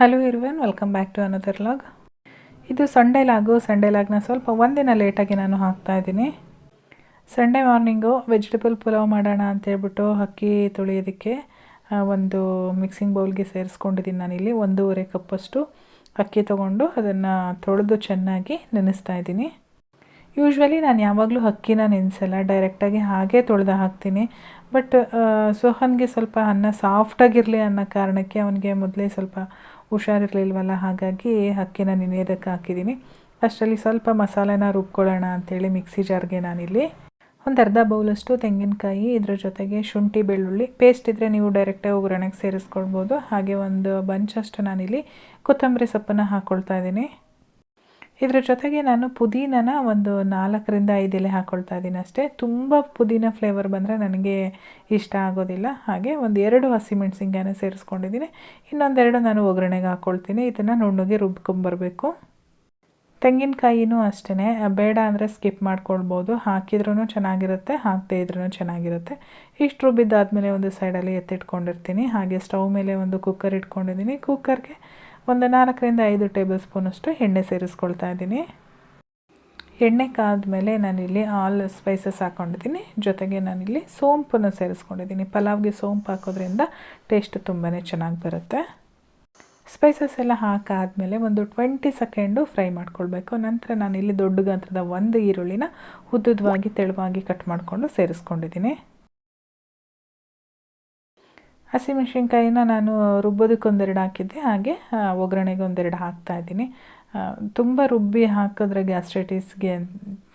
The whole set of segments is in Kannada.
Hello ಇರುವೆನ್ welcome back to another vlog ಇದು ಸಂಡೇ ಲಾಗು ಸಂಡೇ ಲಾಗ್ನ ಸ್ವಲ್ಪ ಒಂದಿನ ಲೇಟಾಗಿ ನಾನು ಹಾಕ್ತಾ ಇದ್ದೀನಿ. ಸಂಡೇ ಮಾರ್ನಿಂಗು ವೆಜಿಟೇಬಲ್ ಪುಲಾವ್ ಮಾಡೋಣ ಅಂತೇಳ್ಬಿಟ್ಟು ಅಕ್ಕಿ ತೊಳೆಯೋದಕ್ಕೆ ಒಂದು ಮಿಕ್ಸಿಂಗ್ ಬೌಲ್ಗೆ ಸೇರಿಸ್ಕೊಂಡಿದ್ದೀನಿ ನಾನಿಲ್ಲಿ ಒಂದೂವರೆ ಕಪ್ಪಷ್ಟು ಅಕ್ಕಿ ತೊಗೊಂಡು ಅದನ್ನು ತೊಳೆದು ಚೆನ್ನಾಗಿ ನೆನೆಸ್ತಾ ಇದ್ದೀನಿ. ಯೂಶ್ವಲಿ ನಾನು ಯಾವಾಗಲೂ ಅಕ್ಕಿನ ನೆನೆಸಲ್ಲ ಡೈರೆಕ್ಟಾಗಿ ಹಾಗೆ ತೊಳೆದು ಹಾಕ್ತೀನಿ. ಬಟ್ ಸೋಹನ್ಗೆ ಸ್ವಲ್ಪ ಅನ್ನ ಸಾಫ್ಟಾಗಿರಲಿ ಅನ್ನೋ ಕಾರಣಕ್ಕೆ ಅವನಿಗೆ ಮೊದಲೇ ಸ್ವಲ್ಪ ಹುಷಾರಿರ್ಲಿಲ್ವಲ್ಲ, ಹಾಗಾಗಿ ಅಕ್ಕಿನ ನೆನೆಯೋದಕ್ಕೆ ಹಾಕಿದ್ದೀನಿ. ಅಷ್ಟರಲ್ಲಿ ಸ್ವಲ್ಪ ಮಸಾಲೆನ ರುಬ್ಕೊಳ್ಳೋಣ ಅಂಥೇಳಿ ಮಿಕ್ಸಿ ಜಾರ್ಗೆ ನಾನಿಲ್ಲಿ ಒಂದು ಅರ್ಧ ಬೌಲಷ್ಟು ತೆಂಗಿನಕಾಯಿ, ಇದ್ರ ಜೊತೆಗೆ ಶುಂಠಿ ಬೆಳ್ಳುಳ್ಳಿ. ಪೇಸ್ಟ್ ಇದ್ದರೆ ನೀವು ಡೈರೆಕ್ಟಾಗಿ ಒಗ್ಗರಣೆಗೆ ಸೇರಿಸ್ಕೊಳ್ಬೋದು. ಹಾಗೆ ಒಂದು ಬಂಚಷ್ಟು ನಾನಿಲ್ಲಿ ಕೊತ್ತಂಬರಿ ಸೊಪ್ಪನ್ನು ಹಾಕ್ಕೊಳ್ತಾ ಇದ್ದೀನಿ. ಇದ್ರ ಜೊತೆಗೆ ನಾನು ಪುದೀನನ ಒಂದು ನಾಲ್ಕರಿಂದ ಐದು ಎಲೆ ಹಾಕ್ಕೊಳ್ತಾ ಇದ್ದೀನಿ ಅಷ್ಟೇ. ತುಂಬ ಪುದೀನ ಫ್ಲೇವರ್ ಬಂದರೆ ನನಗೆ ಇಷ್ಟ ಆಗೋದಿಲ್ಲ. ಹಾಗೆ ಒಂದು ಎರಡು ಹಸಿಮೆಣ್ಸಿನ್ಕಾಯಿನ ಸೇರಿಸ್ಕೊಂಡಿದ್ದೀನಿ. ಇನ್ನೊಂದೆರಡು ನಾನು ಒಗ್ಗರಣೆಗೆ ಹಾಕ್ಕೊಳ್ತೀನಿ ಇದನ್ನು ನುಣ್ಣಗೆ ರುಬ್ಕೊಂಬರ್ಬೇಕು. ತೆಂಗಿನಕಾಯಿನೂ ಅಷ್ಟೇ ಬೇಡ ಅಂದರೆ ಸ್ಕಿಪ್ ಮಾಡ್ಕೊಳ್ಬೋದು. ಹಾಕಿದ್ರೂ ಚೆನ್ನಾಗಿರುತ್ತೆ, ಹಾಕದೇ ಇದ್ರೂ ಚೆನ್ನಾಗಿರುತ್ತೆ. ಇಷ್ಟು ರುಬ್ಬಿದ್ದಾದಮೇಲೆ ಒಂದು ಸೈಡಲ್ಲಿ ಎತ್ತಿಟ್ಕೊಂಡಿರ್ತೀನಿ. ಹಾಗೆ ಸ್ಟವ್ ಮೇಲೆ ಒಂದು ಕುಕ್ಕರ್ ಇಟ್ಕೊಂಡಿದ್ದೀನಿ. ಕುಕ್ಕರ್ಗೆ ಒಂದು ನಾಲ್ಕರಿಂದ ಐದು ಟೇಬಲ್ ಸ್ಪೂನಷ್ಟು ಎಣ್ಣೆ ಸೇರಿಸ್ಕೊಳ್ತಾ ಇದ್ದೀನಿ. ಎಣ್ಣೆ ಕಾದ್ಮೇಲೆ ನಾನಿಲ್ಲಿ ಆಲ್ ಸ್ಪೈಸಸ್ ಹಾಕ್ಕೊಂಡಿದ್ದೀನಿ ಜೊತೆಗೆ ನಾನಿಲ್ಲಿ ಸೋಂಪನ್ನು ಸೇರಿಸ್ಕೊಂಡಿದ್ದೀನಿ. ಪಲಾವ್ಗೆ ಸೋಂಪು ಹಾಕೋದ್ರಿಂದ ಟೇಸ್ಟ್ ತುಂಬಾ ಚೆನ್ನಾಗಿ ಬರುತ್ತೆ. ಸ್ಪೈಸಸ್ ಎಲ್ಲ ಹಾಕಾದಮೇಲೆ ಒಂದು ಟ್ವೆಂಟಿ ಸೆಕೆಂಡು ಫ್ರೈ ಮಾಡ್ಕೊಳ್ಬೇಕು. ನಂತರ ನಾನಿಲ್ಲಿ ದೊಡ್ಡ ಗಾತ್ರದ ಒಂದು ಈರುಳ್ಳಿನ ಉದ್ದುದವಾಗಿ ತೆಳುವಾಗಿ ಕಟ್ ಮಾಡಿಕೊಂಡು ಸೇರಿಸ್ಕೊಂಡಿದ್ದೀನಿ. ಹಸಿಮೆಣ್ಸಿನ್ಕಾಯಿನ ನಾನು ರುಬ್ಬೋದಕ್ಕೆ ಒಂದೆರಡು ಹಾಕಿದ್ದೆ, ಹಾಗೆ ಒಗ್ಗರಣೆಗೆ ಒಂದೆರಡು ಹಾಕ್ತಾ ಇದ್ದೀನಿ. ತುಂಬ ರುಬ್ಬಿ ಹಾಕಿದ್ರೆ ಗ್ಯಾಸ್ಟ್ರೈಟಿಸ್ಗೆ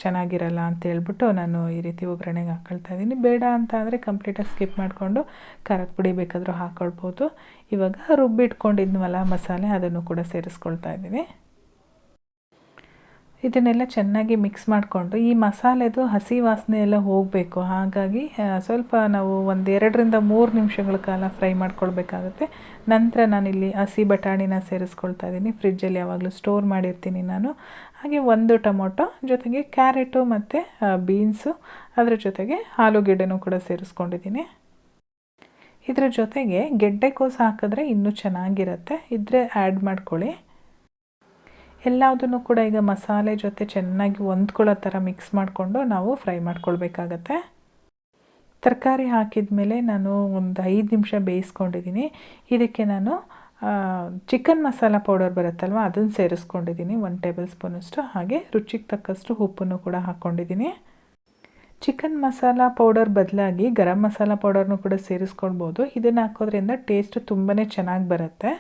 ಚೆನ್ನಾಗಿರಲ್ಲ ಅಂತ ಹೇಳ್ಬಿಟ್ಟು ನಾನು ಈ ರೀತಿ ಒಗ್ಗರಣೆಗೆ ಹಾಕೊಳ್ತಾ ಇದ್ದೀನಿ. ಬೇಡ ಅಂತ ಅಂದರೆ ಕಂಪ್ಲೀಟಾಗಿ ಸ್ಕಿಪ್ ಮಾಡಿಕೊಂಡು ಖಾರದ ಪುಡಿ ಬೇಕಾದರೂ ಹಾಕ್ಕೊಳ್ಬೋದು ಇವಾಗ ರುಬ್ಬಿಟ್ಕೊಂಡಿದ್ವಲ್ಲ ಮಸಾಲೆ, ಅದನ್ನು ಕೂಡ ಸೇರಿಸ್ಕೊಳ್ತಾ ಇದ್ದೀನಿ. ಇದನ್ನೆಲ್ಲ ಚೆನ್ನಾಗಿ ಮಿಕ್ಸ್ ಮಾಡಿಕೊಂಡು ಈ ಮಸಾಲೆದು ಹಸಿ ವಾಸನೆ ಎಲ್ಲ ಹೋಗಬೇಕು. ಹಾಗಾಗಿ ಸ್ವಲ್ಪ ನಾವು ಒಂದು ಎರಡರಿಂದ ಮೂರು ನಿಮಿಷಗಳ ಕಾಲ ಫ್ರೈ ಮಾಡ್ಕೊಳ್ಬೇಕಾಗುತ್ತೆ. ನಂತರ ನಾನಿಲ್ಲಿ ಹಸಿ ಬಟಾಣಿನ ಸೇರಿಸ್ಕೊಳ್ತಾ ಇದ್ದೀನಿ ಫ್ರಿಜ್ಜಲ್ಲಿ ಯಾವಾಗಲೂ ಸ್ಟೋರ್ ಮಾಡಿರ್ತೀನಿ ನಾನು. ಹಾಗೆ ಒಂದು ಟೊಮೊಟೊ, ಜೊತೆಗೆ ಕ್ಯಾರೆಟು ಮತ್ತು ಬೀನ್ಸು, ಅದರ ಜೊತೆಗೆ ಆಲೂಗೆಡ್ಡೆನೂ ಕೂಡ ಸೇರಿಸ್ಕೊಂಡಿದ್ದೀನಿ ಇದರ ಜೊತೆಗೆ ಗೆಡ್ಡೆ ಕೋಸು ಹಾಕಿದ್ರೆ ಇನ್ನೂ ಚೆನ್ನಾಗಿರುತ್ತೆ. ಇದ್ರೆ ಆ್ಯಡ್ ಮಾಡ್ಕೊಳ್ಳಿ. ಎಲ್ಲದನ್ನು ಕೂಡ ಈಗ ಮಸಾಲೆ ಜೊತೆ ಚೆನ್ನಾಗಿ ಹೊಂದ್ಕೊಳ್ಳೋ ಥರ ಮಿಕ್ಸ್ ಮಾಡಿಕೊಂಡು ನಾವು ಫ್ರೈ ಮಾಡ್ಕೊಳ್ಬೇಕಾಗತ್ತೆ. ತರಕಾರಿ ಹಾಕಿದ ಮೇಲೆ ನಾನು ಒಂದು ಐದು ನಿಮಿಷ ಬೇಯಿಸ್ಕೊಂಡಿದ್ದೀನಿ. ಇದಕ್ಕೆ ನಾನು ಚಿಕನ್ ಮಸಾಲ ಪೌಡರ್ ಬರುತ್ತಲ್ವ, ಅದನ್ನು ಸೇರಿಸ್ಕೊಂಡಿದ್ದೀನಿ. ಒನ್ ಟೇಬಲ್ ಸ್ಪೂನಷ್ಟು. ಹಾಗೆ ರುಚಿಗೆ ತಕ್ಕಷ್ಟು ಉಪ್ಪನ್ನು ಕೂಡ ಹಾಕ್ಕೊಂಡಿದ್ದೀನಿ. ಚಿಕನ್ ಮಸಾಲ ಪೌಡರ್ ಬದಲಾಗಿ ಗರಂ ಮಸಾಲ ಪೌಡರ್ನು ಕೂಡ ಸೇರಿಸ್ಕೊಳ್ಬೋದು. ಇದನ್ನು ಹಾಕೋದ್ರಿಂದ ಟೇಸ್ಟ್ ತುಂಬಾ ಚೆನ್ನಾಗಿ ಬರುತ್ತೆ.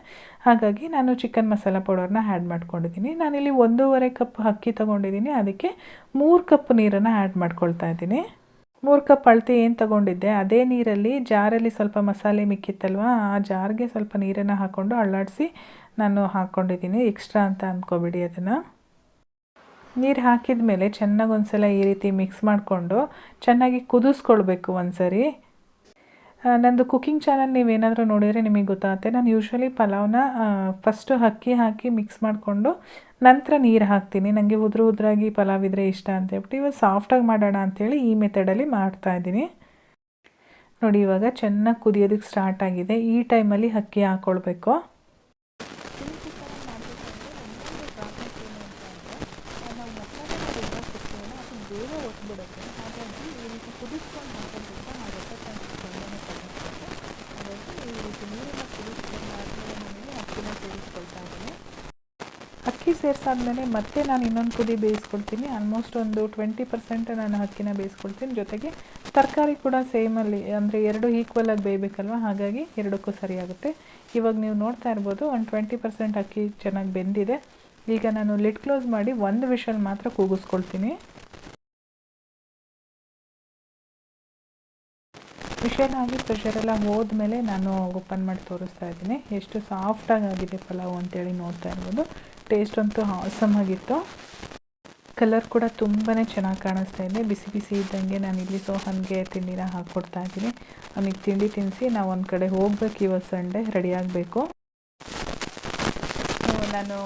ಹಾಗಾಗಿ ನಾನು ಚಿಕನ್ ಮಸಾಲ ಪೌಡರ್ನ ಆ್ಯಡ್ ಮಾಡ್ಕೊಂಡಿದ್ದೀನಿ. ನಾನಿಲ್ಲಿ ಒಂದೂವರೆ ಕಪ್ ಅಕ್ಕಿ ತೊಗೊಂಡಿದ್ದೀನಿ. ಅದಕ್ಕೆ ಮೂರು ಕಪ್ ನೀರನ್ನು ಆ್ಯಡ್ ಮಾಡ್ಕೊಳ್ತಾ ಇದ್ದೀನಿ. ಮೂರು ಕಪ್ ಅಳತೆ ಏನು ತೊಗೊಂಡಿದ್ದೆ? ಅದೇ ನೀರಲ್ಲಿ ಜಾರಲ್ಲಿ ಸ್ವಲ್ಪ ಮಸಾಲೆ ಮಿಕ್ಕಿತ್ತಲ್ವಾ? ಆ ಜಾರ್ಗೆ ಸ್ವಲ್ಪ ನೀರನ್ನು ಹಾಕ್ಕೊಂಡು ಅಳ್ಳಾಡಿಸಿ ನಾನು ಹಾಕ್ಕೊಂಡಿದ್ದೀನಿ ಎಕ್ಸ್ಟ್ರಾ ಅಂತ ಅಂದ್ಕೊಬಿಡಿ ಅದನ್ನು. ನೀರು ಹಾಕಿದ ಮೇಲೆ ಚೆನ್ನಾಗಿ ಒಂದ್ಸಲ ಈ ರೀತಿ ಮಿಕ್ಸ್ ಮಾಡಿಕೊಂಡು ಚೆನ್ನಾಗಿ ಕುದಿಸ್ಕೊಳ್ಬೇಕು ಒಂದ್ಸರಿ. ನಂದು ಕುಕ್ಕಿಂಗ್ ಚಾನಲ್ ನೀವೇನಾದರೂ ನೋಡಿದರೆ ನಿಮಗೆ ಗೊತ್ತಾಗುತ್ತೆ. ನಾನು ಯೂಶ್ವಲಿ ಪಲಾವ್ನ ಫಸ್ಟು ಅಕ್ಕಿ ಹಾಕಿ ಮಿಕ್ಸ್ ಮಾಡಿಕೊಂಡು ನಂತರ ನೀರು ಹಾಕ್ತೀನಿ. ನನಗೆ ಉದುರು ಉದುರಾಗಿ ಪಲಾವ್ ಇದ್ರೆ ಇಷ್ಟ ಅಂತ ಹೇಳ್ಬಿಟ್ಟು ಇವಾಗ ಸಾಫ್ಟಾಗಿ ಮಾಡೋಣ ಅಂಥೇಳಿ ಈ ಮೆಥಡಲ್ಲಿ ಮಾಡ್ತಾ ಇದ್ದೀನಿ. ನೋಡಿ ಇವಾಗ ಚೆನ್ನಾಗಿ ಕುದಿಯೋದಕ್ಕೆ ಸ್ಟಾರ್ಟ್ ಆಗಿದೆ. ಈ ಟೈಮಲ್ಲಿ ಅಕ್ಕಿ ಹಾಕ್ಕೊಳ್ಬೇಕು ಅಕ್ಕಿ ಸೇರಿಸಾದ್ಮೇಲೆ ಮತ್ತೆ ನಾನು ಇನ್ನೊಂದು ಕುದಿ ಬೇಯಿಸ್ಕೊಳ್ತೀನಿ. ಆಲ್ಮೋಸ್ಟ್ ಒಂದು ಟ್ವೆಂಟಿ ಪರ್ಸೆಂಟ್ ನಾನು ಅಕ್ಕಿನ ಬೇಯಿಸ್ಕೊಳ್ತೀನಿ. ಜೊತೆಗೆ ತರಕಾರಿ ಕೂಡ ಸೇಮಲ್ಲಿ ಅಂದರೆ ಎರಡು ಈಕ್ವಲ್ ಆಗಿ ಬೇಯಬೇಕಲ್ವ? ಹಾಗಾಗಿ ಎರಡಕ್ಕೂ ಸರಿಯಾಗುತ್ತೆ. ಇವಾಗ ನೀವು ನೋಡ್ತಾ ಇರ್ಬೋದು, ಒಂದು ಟ್ವೆಂಟಿ ಪರ್ಸೆಂಟ್ ಅಕ್ಕಿ ಚೆನ್ನಾಗಿ ಬೆಂದಿದೆ. ಈಗ ನಾನು ಲಿಡ್ ಕ್ಲೋಸ್ ಮಾಡಿ ಒಂದು ವಿಷಲ್ ಮಾತ್ರ ಕೂಗಿಸ್ಕೊಳ್ತೀನಿ. ವಿಷಲ್ ಆಗಿ ಪ್ರೆಷರ್ ಎಲ್ಲ ಹೋದ್ಮೇಲೆ ನಾನು ಓಪನ್ ಮಾಡಿ ತೋರಿಸ್ತಾ ಇದ್ದೀನಿ. ಎಷ್ಟು ಸಾಫ್ಟಾಗಿ ಆಗಿದೆ ಪಲಾವು ಅಂತೇಳಿ ನೋಡ್ತಾ ಇರ್ಬೋದು. ಟೇಸ್ಟ್ ಅಂತೂ ಆಸಮ್ ಆಗಿತ್ತು. ಕಲರ್ ಕೂಡ ತುಂಬಾ ಚೆನ್ನಾಗಿ ಕಾಣಿಸ್ತಾ ಇದೆ. ಬಿಸಿ ಬಿಸಿ ಇದ್ದಂಗೆ ನಾನು ಇಲ್ಲಿ ಸೋಹನ್ಗೆ ತಿಂಡಿನ ಹಾಕ್ಕೊಡ್ತಾ ಇದ್ದೀನಿ. ಅವನಿಗೆ ತಿಂಡಿ ತಿನ್ನಿಸಿ ನಾವು ಒಂದು ಕಡೆ ಹೋಗ್ಬೇಕು ಇವತ್ತು ಸಂಡೇ ರೆಡಿ ಆಗಬೇಕು. ನಾನು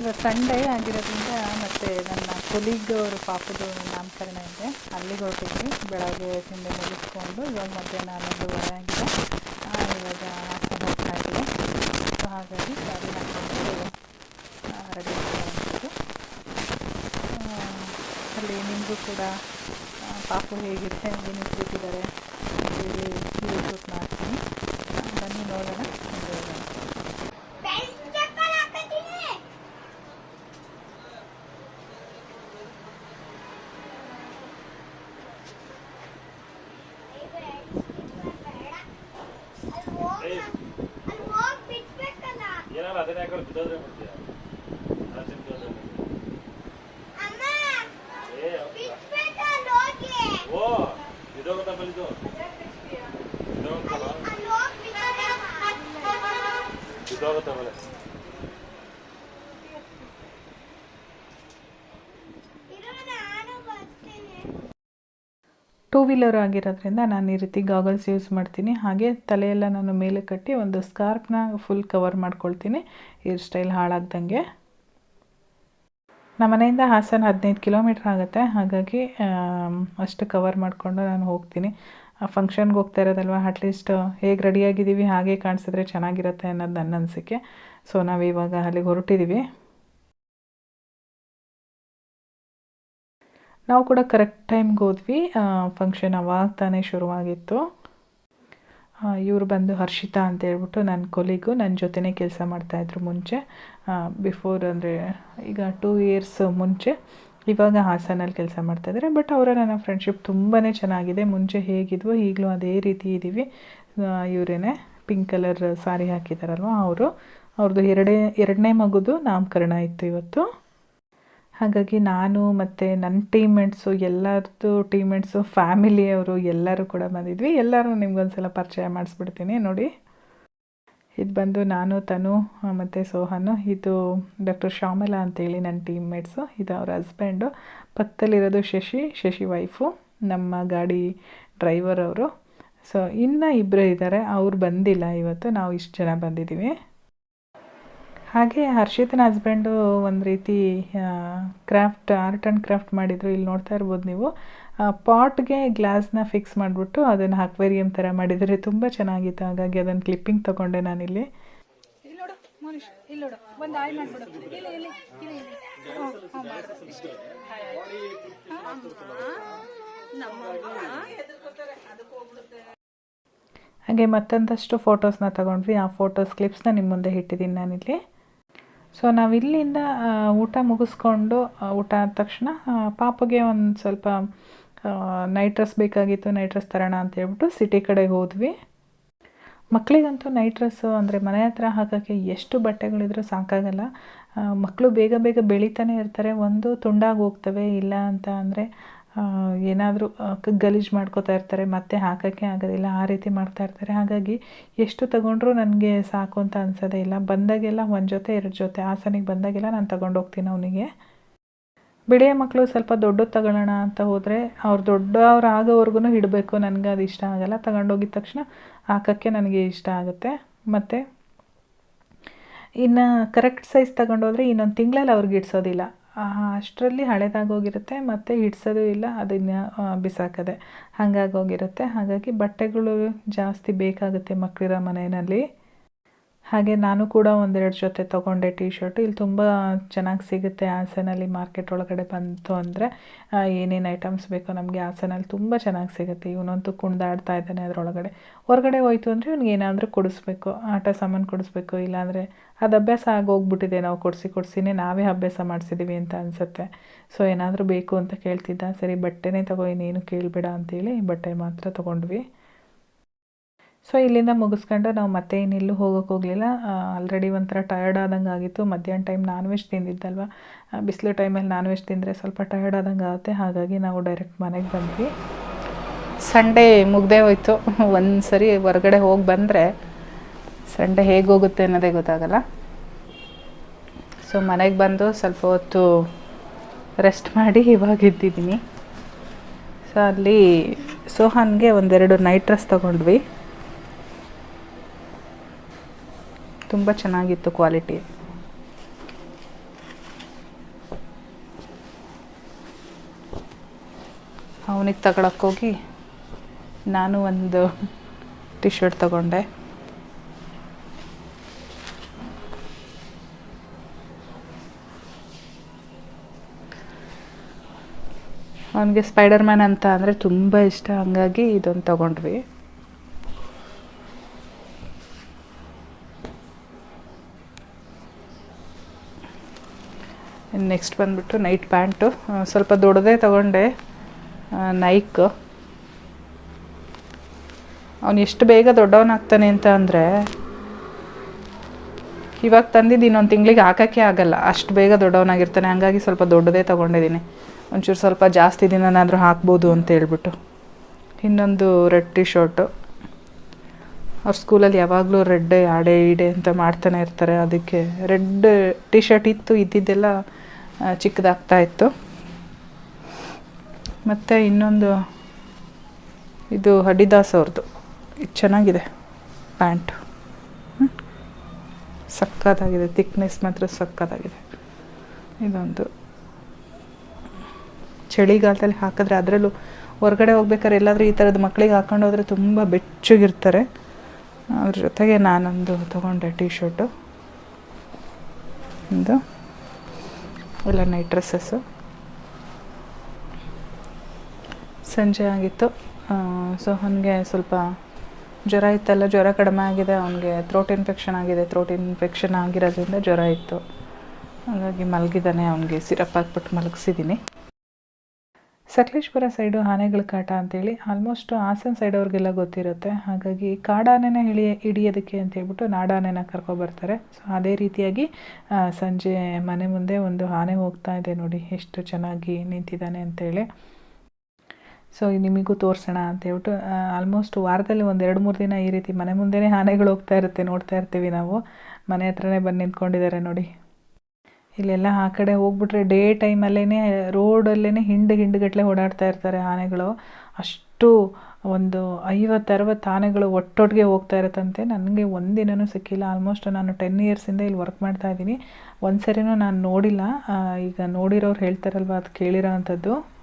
ಇವತ್ತು ಸಂಡೇ ಆಗಿರೋದ್ರಿಂದ ಮತ್ತು ನನ್ನ ಕೊಲೀಗ್ ಅವ್ರ ಪಾಪದು ನಾಮಕರಣ ಇದೆ. ಅಲ್ಲಿಗೆ ಹೊರಟಿದ್ವಿ ಬೆಳಗ್ಗೆ ತಿಂಡಿ ಮುಗಿಸ್ಕೊಂಡು ಇವಾಗ ಮಧ್ಯಾಹ್ನ ಹನ್ನೊಂದುವರೆ ಆಗಿದೆ ಇವಾಗ ಹೋಗ್ತಾ ಇದ್ದೀನಿ. ಸೊ ಹಾಗಾಗಿ ಅವರು ಕೂಡ ಪಾಪು ಹೇಗಿದೆ ಏನು ಕೂತಿದ್ದಾರೆ ಟೂ ವೀಲರ್ ಆಗಿರೋದ್ರಿಂದ ನಾನು ಈ ರೀತಿ ಗಾಗಲ್ಸ್ ಯೂಸ್ ಮಾಡ್ತೀನಿ. ಹಾಗೆ ತಲೆಯೆಲ್ಲ ನಾನು ಮೇಲೆ ಕಟ್ಟಿ ಒಂದು ಸ್ಕಾರ್ಪ್ನ ಫುಲ್ ಕವರ್ ಮಾಡ್ಕೊಳ್ತೀನಿ. ಹೇರ್ ಸ್ಟೈಲ್ ಹಾಳಾಗ್ದಂಗೆ. ನಮ್ಮ ಮನೆಯಿಂದ ಹಾಸನ ಹದಿನೈದು ಕಿಲೋಮೀಟ್ರ್ ಆಗುತ್ತೆ. ಹಾಗಾಗಿ ಅಷ್ಟು ಕವರ್ ಮಾಡಿಕೊಂಡು ನಾನು ಹೋಗ್ತೀನಿ. ಫಂಕ್ಷನ್ಗೆ ಹೋಗ್ತಾ ಇರೋದಲ್ವ? ಅಟ್ಲೀಸ್ಟ್ ಹೇಗೆ ರೆಡಿಯಾಗಿದ್ದೀವಿ ಹಾಗೆ ಕಾಣಿಸಿದ್ರೆ ಚೆನ್ನಾಗಿರುತ್ತೆ ಅನ್ನೋದು ನನ್ನ ಅನಿಸಿಕೆ. ಸೊ ನಾವು ಇವಾಗ ಅಲ್ಲಿಗೆ ಹೊರಟಿದ್ದೀವಿ ನಾವು ಕೂಡ ಕರೆಕ್ಟ್ ಟೈಮ್ಗೆ ಹೋದ್ವಿ. ಫಂಕ್ಷನ್ ಅವಾಗ ತಾನೇ ಶುರುವಾಗಿತ್ತು. ಇವರು ಬಂದು ಹರ್ಷಿತಾ ಅಂತ ಹೇಳ್ಬಿಟ್ಟು ನನ್ನ ಕೊಲಿಗು ನನ್ನ ಜೊತೆನೇ ಕೆಲಸ ಮಾಡ್ತಾಯಿದ್ರು ಮುಂಚೆ. ಬಿಫೋರ್ ಅಂದರೆ ಈಗ ಟೂ ಇಯರ್ಸ್ ಮುಂಚೆ ಇವಾಗ ಹಾಸನಲ್ಲಿ ಕೆಲಸ ಮಾಡ್ತಾಯಿದ್ದಾರೆ ಬಟ್ ಅವರ ನನ್ನ ಫ್ರೆಂಡ್ಶಿಪ್ ತುಂಬಾ ಚೆನ್ನಾಗಿದೆ. ಮುಂಚೆ ಹೇಗಿದ್ವೋ ಈಗಲೂ ಅದೇ ರೀತಿ ಇದ್ದೀವಿ ಇವರೇನೆ ಪಿಂಕ್ ಕಲರ್ ಸಾರಿ ಹಾಕಿದಾರಲ್ವ, ಅವರು. ಅವ್ರದ್ದು ಎರಡೇ, ಎರಡನೇ ಮಗುದು ನಾಮಕರಣ ಇತ್ತು ಇವತ್ತು. ಹಾಗಾಗಿ ನಾನು ಮತ್ತು ನನ್ನ ಟೀಮ್ಮೇಟ್ಸು ಎಲ್ಲರದ್ದು ಟೀಮ್ಮೇಟ್ಸು ಫ್ಯಾಮಿಲಿಯವರು ಎಲ್ಲರೂ ಕೂಡ ಬಂದಿದ್ವಿ. ಎಲ್ಲರೂ ನಿಮ್ಗೊಂದ್ಸಲ ಪರಿಚಯ ಮಾಡಿಸ್ಬಿಡ್ತೀನಿ. ನೋಡಿ. ಇದು ಬಂದು ನಾನು, ತನು ಮತ್ತು ಸೋಹನು. ಇದು ಡಾಕ್ಟರ್ ಶ್ಯಾಮಲಾ ಅಂತೇಳಿ ನನ್ನ ಟೀಮ್ಮೇಟ್ಸು ಇದು ಅವ್ರ ಹಸ್ಬೆಂಡು ಪಕ್ಕದಲ್ಲಿರೋದು ಶಶಿ ಶಶಿ ವೈಫು ನಮ್ಮ ಗಾಡಿ ಡ್ರೈವರ್ ಅವರು. ಸೊ ಇನ್ನು ಇಬ್ಬರು ಇದ್ದಾರೆ ಅವ್ರು ಬಂದಿಲ್ಲ ಇವತ್ತು. ನಾವು ಇಷ್ಟು ಜನ ಬಂದಿದ್ದೀವಿ ಹಾಗೆ ಹರ್ಷಿತನ ಹಸ್ಬೆಂಡು ಒಂದು ರೀತಿ ಕ್ರಾಫ್ಟ್ ಆರ್ಟ್ ಆ್ಯಂಡ್ ಕ್ರಾಫ್ಟ್ ಮಾಡಿದರು. ಇಲ್ಲಿ ನೋಡ್ತಾ ಇರ್ಬೋದು ನೀವು. ಪಾಟ್ಗೆ ಗ್ಲಾಸ್ನ ಫಿಕ್ಸ್ ಮಾಡಿಬಿಟ್ಟು ಅದನ್ನು ಅಕ್ವೇರಿಯಂ ಥರ ಮಾಡಿದರೆ ತುಂಬ ಚೆನ್ನಾಗಿತ್ತು. ಹಾಗಾಗಿ ಅದನ್ನು ಕ್ಲಿಪ್ಪಿಂಗ್ ತೊಗೊಂಡೆ ನಾನಿಲ್ಲಿ. ಹಾಗೆ ಮತ್ತೊಂದಷ್ಟು ಫೋಟೋಸ್ನ ತಗೊಂಡ್ವಿ. ಆ ಫೋಟೋಸ್ ಕ್ಲಿಪ್ಸ್ನ ನಿಮ್ಮ ಮುಂದೆ ಇಟ್ಟಿದ್ದೀನಿ ನಾನಿಲ್ಲಿ. ಸೊ ನಾವು ಇಲ್ಲಿಂದ ಊಟ ಮುಗಿಸ್ಕೊಂಡು ಊಟ ಆದ ತಕ್ಷಣ ಪಾಪಗೆ ಒಂದು ಸ್ವಲ್ಪ ನೈಟ್ ಡ್ರೆಸ್ ಬೇಕಾಗಿತ್ತು ನೈಟ್ ಡ್ರೆಸ್ ತರೋಣ ಅಂತ ಹೇಳ್ಬಿಟ್ಟು ಸಿಟಿ ಕಡೆಗೆ ಹೋದ್ವಿ. ಮಕ್ಕಳಿಗಂತೂ ನೈಟ್ ಡ್ರೆಸ್ಸು ಅಂದರೆ ಮನೆ ಹತ್ರ ಹಾಕೋಕ್ಕೆ ಎಷ್ಟು ಬಟ್ಟೆಗಳಿದ್ರೂ ಸಾಕಾಗಲ್ಲ. ಮಕ್ಕಳು ಬೇಗ ಬೇಗ ಬೆಳೀತಾನೆ ಇರ್ತಾರೆ. ಒಂದು ತುಂಡಾಗಿ ಹೋಗ್ತವೆ, ಇಲ್ಲ ಅಂತ ಅಂದರೆ ಏನಾದರೂ ಗಲೀಜು ಮಾಡ್ಕೋತಾ ಇರ್ತಾರೆ, ಮತ್ತೆ ಹಾಕೋಕ್ಕೆ ಆಗೋದಿಲ್ಲ, ಆ ರೀತಿ ಮಾಡ್ತಾ ಇರ್ತಾರೆ. ಹಾಗಾಗಿ ಎಷ್ಟು ತಗೊಂಡ್ರೂ ನನಗೆ ಸಾಕು ಅಂತ ಅನ್ಸೋದೇ ಇಲ್ಲ. ಬಂದಾಗೆಲ್ಲ ಒಂದು ಜೊತೆ, ಎರಡು ಜೊತೆ ಆಸನಿಗೆ ಬಂದಾಗೆಲ್ಲ ನಾನು ತಗೊಂಡೋಗ್ತೀನಿ ಅವನಿಗೆ. ಬಿಳಿಯ ಮಕ್ಕಳು ಸ್ವಲ್ಪ ದೊಡ್ಡದು ತಗೊಳ್ಳೋಣ ಅಂತ ಹೋದರೆ ಅವ್ರು ದೊಡ್ಡವ್ರು ಆಗೋವರೆಗೂ ಇಡಬೇಕು. ನನಗೆ ಅದು ಇಷ್ಟ ಆಗಲ್ಲ. ತಗೊಂಡೋಗಿದ ತಕ್ಷಣ ಹಾಕೋಕ್ಕೆ ನನಗೆ ಇಷ್ಟ ಆಗುತ್ತೆ. ಮತ್ತು ಇನ್ನು ಕರೆಕ್ಟ್ ಸೈಜ್ ತಗೊಂಡೋದ್ರೆ ಇನ್ನೊಂದು ತಿಂಗಳಲ್ಲಿ ಅವ್ರಿಗೆ ಇಡ್ಸೋದಿಲ್ಲ. ಅಷ್ಟರಲ್ಲಿ ಹಳೇದಾಗೋಗಿರುತ್ತೆ ಮತ್ತು ಹಿಡ್ಸೋದು ಇಲ್ಲ ಅದನ್ನು ಬಿಸಾಕದೆ. ಹಾಗಾಗೋಗಿರುತ್ತೆ. ಹಾಗಾಗಿ ಬಟ್ಟೆಗಳು ಜಾಸ್ತಿ ಬೇಕಾಗುತ್ತೆ ಮಕ್ಕಳಿರೋ ಮನೆಯಲ್ಲಿ. ಹಾಗೆ ನಾನು ಕೂಡ ಒಂದೆರಡು ಜೊತೆ ತೊಗೊಂಡೆ ಟೀ ಶರ್ಟು ಇಲ್ಲಿ ತುಂಬ ಚೆನ್ನಾಗಿ ಸಿಗುತ್ತೆ ಹಾಸನಲ್ಲಿ ಮಾರ್ಕೆಟ್ ಒಳಗಡೆ ಬಂತು ಅಂದರೆ ಏನೇನು ಐಟಮ್ಸ್ ಬೇಕೋ ನಮಗೆ ಹಾಸನಲ್ಲಿ ತುಂಬ ಚೆನ್ನಾಗಿ ಸಿಗುತ್ತೆ. ಇವನಂತೂ ಕುಣ್ದಾಡ್ತಾ ಇದ್ದಾನೆ ಅದರೊಳಗಡೆ. ಹೊರಗಡೆ ಹೋಯ್ತು ಅಂದರೆ ಇವ್ನಿಗೆ ಏನಾದರೂ ಕೊಡಿಸ್ಬೇಕು, ಆಟ ಸಾಮಾನು ಕೊಡಿಸ್ಬೇಕು, ಇಲ್ಲಾಂದರೆ ಅದು ಅಭ್ಯಾಸ ಆಗೋಗ್ಬಿಟ್ಟಿದೆ ನಾವು ಕೊಡಿಸಿ ಕೊಡಿಸಿನೇ ನಾವೇ ಅಭ್ಯಾಸ ಮಾಡಿಸಿದ್ದೀವಿ ಅಂತ ಅನಿಸುತ್ತೆ. ಸೊ ಏನಾದರೂ ಬೇಕು ಅಂತ ಕೇಳ್ತಿದ್ದ. ಸರಿ, ಬಟ್ಟೆನೇ ತಗೋ, ಇನ್ನೇನು ಕೇಳಬೇಡ ಅಂತೇಳಿ ಬಟ್ಟೆ ಮಾತ್ರ ತೊಗೊಂಡ್ವಿ. ಸೊ ಇಲ್ಲಿಂದ ಮುಗಿಸ್ಕೊಂಡು ನಾವು ಮತ್ತೆ ಇನ್ನೆಲ್ಲೂ ಹೋಗೋಕೆ ಹೋಗಲಿಲ್ಲ. ಆಲ್ರೆಡಿ ಒಂಥರ ಟಯರ್ಡ್ ಆದಂಗೆ ಆಗಿತ್ತು. ಮಧ್ಯಾಹ್ನ ಟೈಮ್ ನಾನ್ ವೆಜ್ ತಿಂದಿದ್ದಲ್ವ ಬಿಸಿಲು ಟೈಮಲ್ಲಿ ನಾನ್ ವೆಜ್ ತಿಂದರೆ ಸ್ವಲ್ಪ ಟಯರ್ಡ್ ಆದಂಗೆ ಆಗುತ್ತೆ. ಹಾಗಾಗಿ ನಾವು ಡೈರೆಕ್ಟ್ ಮನೆಗೆ ಬಂದ್ವಿ. ಸಂಡೇ ಮುಗ್ದೇ ಹೋಯ್ತು. ಒಂದು ಸರಿ ಹೊರಗಡೆ ಹೋಗಿ ಬಂದರೆ ಸಂಡೇ ಹೇಗೆ ಹೋಗುತ್ತೆ ಅನ್ನೋದೇ ಗೊತ್ತಾಗಲ್ಲ. ಸೊ ಮನೆಗೆ ಬಂದು ಸ್ವಲ್ಪ ಹೊತ್ತು ರೆಸ್ಟ್ ಮಾಡಿ ಇವಾಗ ಇದ್ದಿದ್ದೀನಿ ಸೊ ಅಲ್ಲಿ ಸೋಹಾನ್ಗೆ ಒಂದೆರಡು ನೈಟ್ ಡ್ರೆಸ್ ತೊಗೊಂಡ್ವಿ. ತುಂಬ ಚೆನ್ನಾಗಿತ್ತು ಕ್ವಾಲಿಟಿ. ಅವನಿಗೆ ತಗೊಳಕ್ಕೋಗಿ ನಾನು ಒಂದು ಟಿ ಶರ್ಟ್ ತಗೊಂಡೆ. ಅವನಿಗೆ ಸ್ಪೈಡರ್ ಮ್ಯಾನ್ ಅಂತ ಅಂದರೆ ತುಂಬ ಇಷ್ಟ, ಹಂಗಾಗಿ ಇದೊಂದು ತಗೊಂಡ್ವಿ. ನೆಕ್ಸ್ಟ್ ಬಂದುಬಿಟ್ಟು ನೈಟ್ ಪ್ಯಾಂಟು ಸ್ವಲ್ಪ ದೊಡ್ಡದೇ ತಗೊಂಡೆ. ನೈಕ್ ಅವನು ಎಷ್ಟು ಬೇಗ ದೊಡ್ಡವನಾಗ್ತಾನೆ ಅಂತ ಅಂದರೆ, ಇವಾಗ ತಂದಿದ್ದು ಇನ್ನೊಂದು ತಿಂಗಳಿಗೆ ಹಾಕೋಕ್ಕೆ ಆಗಲ್ಲ. ಅಷ್ಟು ಬೇಗ ದೊಡ್ಡವನಾಗಿರ್ತಾನೆ ಹಂಗಾಗಿ ಸ್ವಲ್ಪ ದೊಡ್ಡದೇ ತೊಗೊಂಡಿದ್ದೀನಿ. ಒಂಚೂರು ಸ್ವಲ್ಪ ಜಾಸ್ತಿ ದಿನನಾದರೂ ಹಾಕ್ಬೋದು ಅಂತ ಹೇಳ್ಬಿಟ್ಟು. ಇನ್ನೊಂದು ರೆಡ್ ಟಿ ಶರ್ಟು ಅವ್ರ ಸ್ಕೂಲಲ್ಲಿ ಯಾವಾಗಲೂ ರೆಡ್ ಆಡೆ, ಈಡೆ ಅಂತ ಮಾಡ್ತಾನೆ ಇರ್ತಾರೆ. ಅದಕ್ಕೆ ರೆಡ್ ಟಿ ಶರ್ಟ್ ಇತ್ತು, ಇದ್ದಿದ್ದೆಲ್ಲ ಚಿಕ್ಕದಾಗ್ತಾ ಇತ್ತು. ಮತ್ತು ಇನ್ನೊಂದು, ಇದು ಅಡಿದಾಸ್ ಅವ್ರದ್ದು ಇದು ಚೆನ್ನಾಗಿದೆ ಪ್ಯಾಂಟು. ಸಕ್ಕತ್ತಾಗಿದೆ ತಿಕ್ನೆಸ್ ಮಾತ್ರ ಸಕ್ಕತ್ತಾಗಿದೆ. ಇದೊಂದು. ಚಳಿಗಾಲದಲ್ಲಿ ಹಾಕಿದ್ರೆ ಅದರಲ್ಲೂ ಹೊರಗಡೆ ಹೋಗ್ಬೇಕಾದ್ರೆ ಎಲ್ಲಾದರೂ ಈ ಥರದ ಮಕ್ಕಳಿಗೆ ಹಾಕೊಂಡು ಹೋದರೆ ತುಂಬ ಬೆಚ್ಚಗಿರ್ತಾರೆ. ಅದ್ರ ಜೊತೆಗೆ ನಾನೊಂದು ತೊಗೊಂಡೆ ಟೀ ಶರ್ಟು ಒಂದು. ಎಲ್ಲ ನೈಟ್ ಡ್ರೆಸ್ಸಸ್ಸು ಸಂಜೆ ಆಗಿತ್ತು. ಸೊ ಅವನಿಗೆ ಸ್ವಲ್ಪ ಜ್ವರ ಇತ್ತಲ್ಲ, ಜ್ವರ ಕಡಿಮೆ ಆಗಿದೆ, ಅವನಿಗೆ ಥ್ರೋಟ್ ಇನ್ಫೆಕ್ಷನ್ ಆಗಿದೆ ಥ್ರೋಟ್ ಇನ್ಫೆಕ್ಷನ್ ಆಗಿರೋದ್ರಿಂದ ಜ್ವರ ಇತ್ತು. ಹಾಗಾಗಿ ಮಲಗಿದ್ದಾನೆ, ಅವನಿಗೆ ಸಿರಪ್ ಹಾಕ್ಬಿಟ್ಟು ಮಲಗಿಸಿದ್ದೀನಿ ಸಕಲೇಶ್ಪುರ ಸೈಡು ಆನೆಗಳ ಕಾಟ ಅಂತೇಳಿ ಆಲ್ಮೋಸ್ಟ್ ಹಾಸನ ಸೈಡ್ ಅವ್ರಿಗೆಲ್ಲ ಗೊತ್ತಿರುತ್ತೆ. ಹಾಗಾಗಿ ಕಾಡಾನೆನ ಹಿಡಿಯ ಹಿಡಿಯೋದಕ್ಕೆ ಅಂತ ಹೇಳ್ಬಿಟ್ಟು ನಾಡಾನೆನ ಕರ್ಕೊಬರ್ತಾರೆ ಸೊ ಅದೇ ರೀತಿಯಾಗಿ ಸಂಜೆ ಮನೆ ಮುಂದೆ ಒಂದು ಆನೆ ಹೋಗ್ತಾ ಇದೆ ನೋಡಿ, ಎಷ್ಟು ಚೆನ್ನಾಗಿ ನಿಂತಿದ್ದಾನೆ ಅಂತೇಳಿ. ಸೊ ನಿಮಗೂ ತೋರಿಸೋಣ ಅಂತ ಹೇಳ್ಬಿಟ್ಟು ಆಲ್ಮೋಸ್ಟ್ ವಾರದಲ್ಲಿ ಒಂದು ಎರಡು ಮೂರು ದಿನ ಈ ರೀತಿ ಮನೆ ಮುಂದೆನೇ ಆನೆಗಳು ಹೋಗ್ತಾ ಇರುತ್ತೆ, ನೋಡ್ತಾ ಇರ್ತೀವಿ ನಾವು. ಮನೆ ಹತ್ರನೇ ಬಂದು ನಿಂತ್ಕೊಂಡಿದ್ದಾರೆ ನೋಡಿ. ಇಲ್ಲೆಲ್ಲ ಆ ಕಡೆ ಹೋಗ್ಬಿಟ್ರೆ ಡೇ ಟೈಮಲ್ಲೇ ರೋಡಲ್ಲೇ ಹಿಂಡು ಹಿಂಡುಗಟ್ಟಲೆ ಓಡಾಡ್ತಾ ಇರ್ತಾರೆ ಆನೆಗಳು. ಅಷ್ಟು ಒಂದು ಐವತ್ತು ಅರವತ್ತು ಆನೆಗಳು ಒಟ್ಟೊಟ್ಟಿಗೆ ಹೋಗ್ತಾ ಇರುತ್ತಂತೆ. ನನಗೆ ಒಂದಿನೂ ಸಿಕ್ಕಿಲ್ಲ. ಆಲ್ಮೋಸ್ಟ್ ನಾನು ಟೆನ್ ಇಯರ್ಸಿಂದ ಇಲ್ಲಿ ವರ್ಕ್ ಮಾಡ್ತಾ ಇದ್ದೀನಿ. ಒಂದು ಸರಿನೂ ನಾನು ನೋಡಿಲ್ಲ. ಈಗ ನೋಡಿರೋರು ಹೇಳ್ತಾರಲ್ವ, ಅದು ಕೇಳಿರೋ ಅಂಥದ್ದು.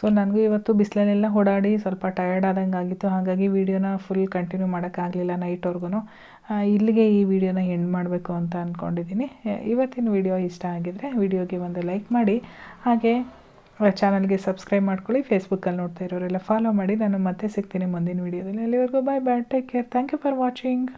ಸೊ ನನಗೂ ಇವತ್ತು ಬಿಸಿಲಲ್ಲೆಲ್ಲ ಓಡಾಡಿ ಸ್ವಲ್ಪ ಟಯರ್ಡ್ ಆದಂಗೆ ಆಗಿತ್ತು. ಹಾಗಾಗಿ ವೀಡಿಯೋನ ಫುಲ್ ಕಂಟಿನ್ಯೂ ಮಾಡೋಕ್ಕಾಗಲಿಲ್ಲ ನೈಟ್ವರ್ಗೂ ಇಲ್ಲಿಗೆ ಈ ವಿಡಿಯೋನ ಎಂಡ್ ಮಾಡಬೇಕು ಅಂತ ಅಂದ್ಕೊಂಡಿದ್ದೀನಿ ಇವತ್ತಿನ ವಿಡಿಯೋ ಇಷ್ಟ ಆಗಿದರೆ ವಿಡಿಯೋಗೆ ಒಂದು ಲೈಕ್ ಮಾಡಿ. ಹಾಗೆ ಚಾನಲ್ಗೆ ಸಬ್ಸ್ಕ್ರೈಬ್ ಮಾಡ್ಕೊಳ್ಳಿ. ಫೇಸ್ಬುಕ್ಕಲ್ಲಿ ನೋಡ್ತಾ ಇರೋರೆಲ್ಲ ಫಾಲೋ ಮಾಡಿ. ನಾನು ಮತ್ತೆ ಸಿಗ್ತೀನಿ ಮುಂದಿನ ವೀಡಿಯೋದಲ್ಲಿ ಅಲ್ಲಿವರೆಗೂ bye bye take care thank you for watching